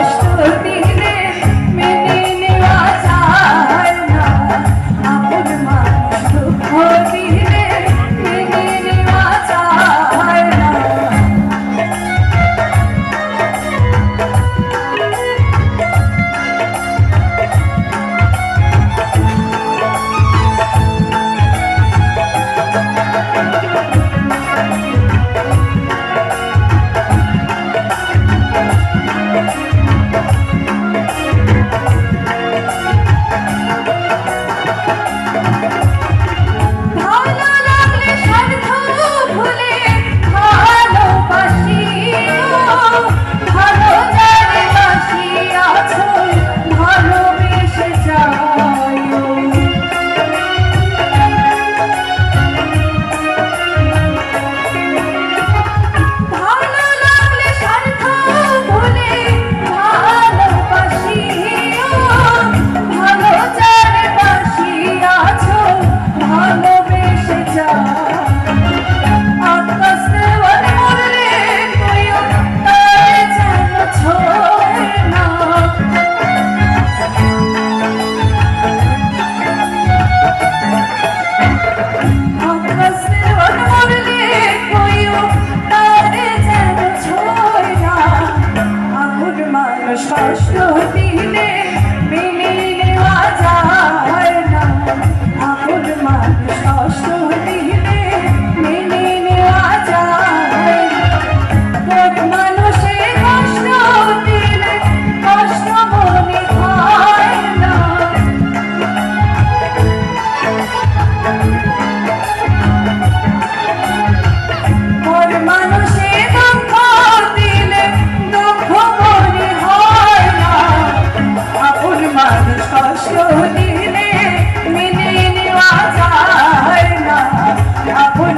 I'm still a big. ষষ্ঠ দিনে মেনে নেওয়া যায় না আপন মান ষষ্ঠ দিনে যায় না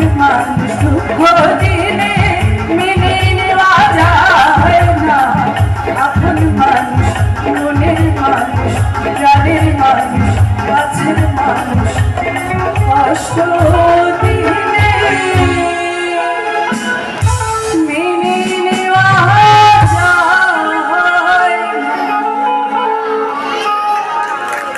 আপন মানুষ দুঃখ দিলে